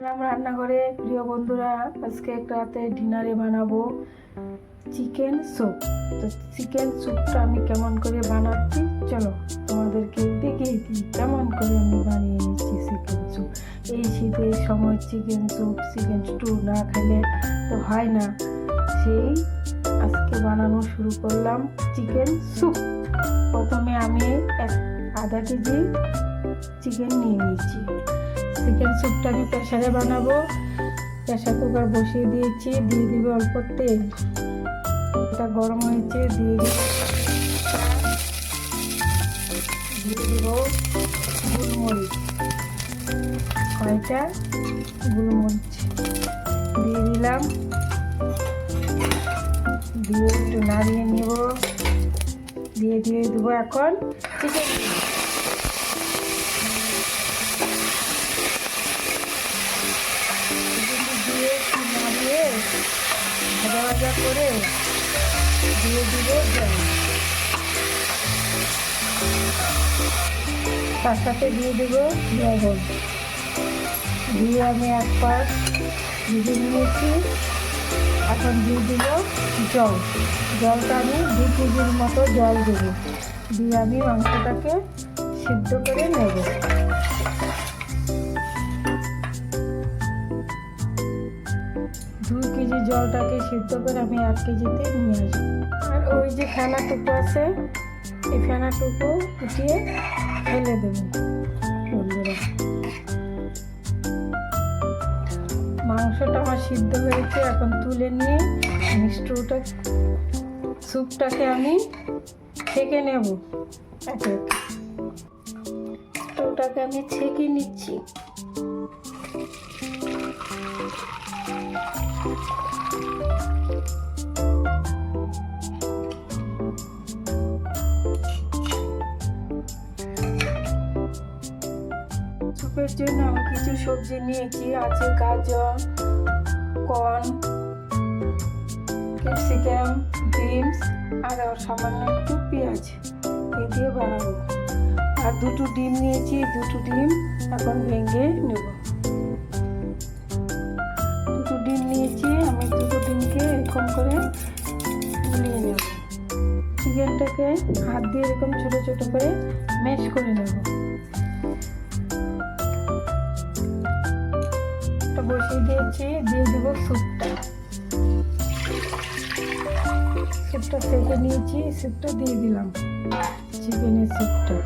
রাম রান্নাঘরে প্রিয় বন্ধুরা আজকে একটা রাতে ডিনারে বানাবো চিকেন স্যুপ তো চিকেন স্যুপটা আমি কেমন করে বানাচ্ছি? চলো তোমাদেরকে দেখিয়ে দিই, কেমন করে আমি বানিয়ে নিচ্ছি চিকেন স্যুপ এই শীতের সময় চিকেন স্যুপ চিকেন স্টু না খেলে তো হয় না। সেই আজকে বানানো শুরু করলাম চিকেন স্যুপ প্রথমে আমি এক আধা কেজি চিকেন নিয়ে নিয়েছি চিকেন স্যুপটা আমি প্রেশারে বানাবো। প্রেশার কুকার বসিয়ে দিয়েছি, দিয়ে দিবে অল্প তেল। এটা গরম হয়েছে, দিয়ে দিয়ে দিব কয়টা দিয়ে দিলাম। দিয়ে একটু নাড়িয়ে নেব। দিয়ে দিয়ে দেবো এখন। নাড়িয়ে ভাজা ভাজা করে দিয়ে দিব তার সাথে দিয়ে দেবো লবণ। দিয়ে আমি এক পাশ ভিজে নিয়েছি। এখন দিয়ে দিব জল। জলটা আমি দু কেজির মতো জল দেবো। দিয়ে আমি মাংসটাকে সিদ্ধ করে নেব। জলটাকে সিদ্ধ করে আমি এক কেজিতে নিয়ে আসব। আর ওই যে ফেনাটুকু আছে, এই ফেনা টুকু উঠিয়ে ফেলে দেবো। মাংসটা আমার সিদ্ধ হয়েছে, এখন তুলে নিয়ে আমি স্টুটা, স্যুপটাকে আমি ছেঁকে নেব। স্টুটাকে আমি ছেঁকে নিচ্ছি। স্যুপের জন্য আমি কিছু সবজি নিয়েছি আছে? গাজর কর্ন ক্যাপসিকাম বিনস আর সামান্য একটু পেঁয়াজ এই দিয়ে বানাবো। আর দুটো ডিম নিয়েছি, দুটো ডিম এখন ভেঙে নেব। দুটো ডিম নিয়েছি, আমি দুটো ডিমকে এরকম করে নিয়ে নেব। চিকেনটাকে হাত দিয়ে এরকম ছোট ছোট করে ম্যাশ করে নেব। বসিয়ে দিয়েছি, দিয়ে দিব স্যুপটা। স্যুপটা সেকে নিয়েছি, স্যুপটা দিয়ে দিলাম, চিকেনের স্যুপটা।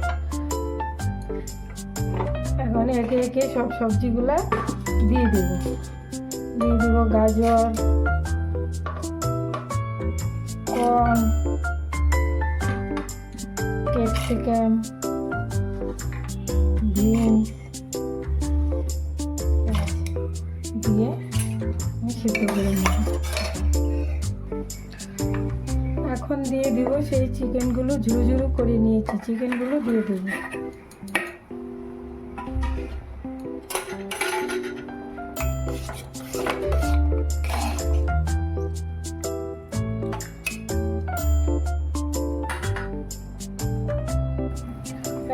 এখন একে একে সব সবজিগুলা দিয়ে দেবো। দিয়ে দেব গাজর, কর্ন, ক্যাপসিকাম। এখন দিয়ে দিব, সেই চিকেনগুলো ঝুরু ঝুরু করে নিয়েছি। চিকেনগুলো দিয়ে দেব।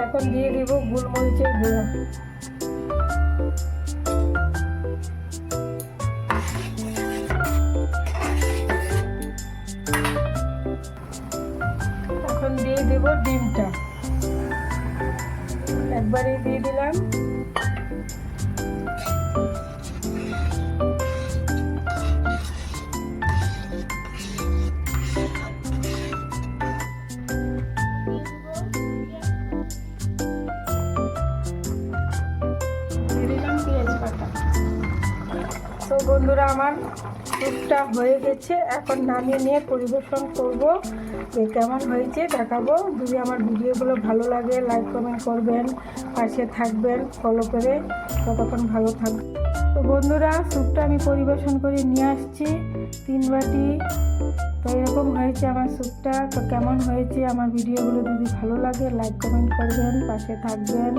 এখন দিয়ে দিব গোলমরিচের গুঁড়া। দেব ডিমটা। একবারে দিয়ে দিলাম। তো বন্ধুরা আমার স্যুপটা হয়ে গেছে। এখন নামিয়ে নিয়ে পরিবেশন করব। যে কেমন হয়েছে দেখাবো। যদি আমার ভিডিওগুলো ভালো লাগে লাইক কমেন্ট করবেন, পাশে থাকবেন ফলো করে ততক্ষণ ভালো থাকবেন। তো বন্ধুরা, স্যুপটা আমি পরিবেশন করে নিয়ে আসছি। তিন বাটি। তো এরকম হয়েছে আমার স্যুপটা। তো কেমন হয়েছে আমার ভিডিওগুলো যদি ভালো লাগে লাইক কমেন্ট করবেন, পাশে থাকবেন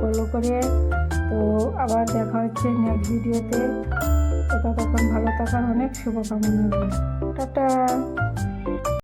ফলো করে। তো আবার দেখা হচ্ছে নেক্সট ভিডিওতে তো ততক্ষণ ভালো থাকার অনেক শুভকামনা রইল। টাটা।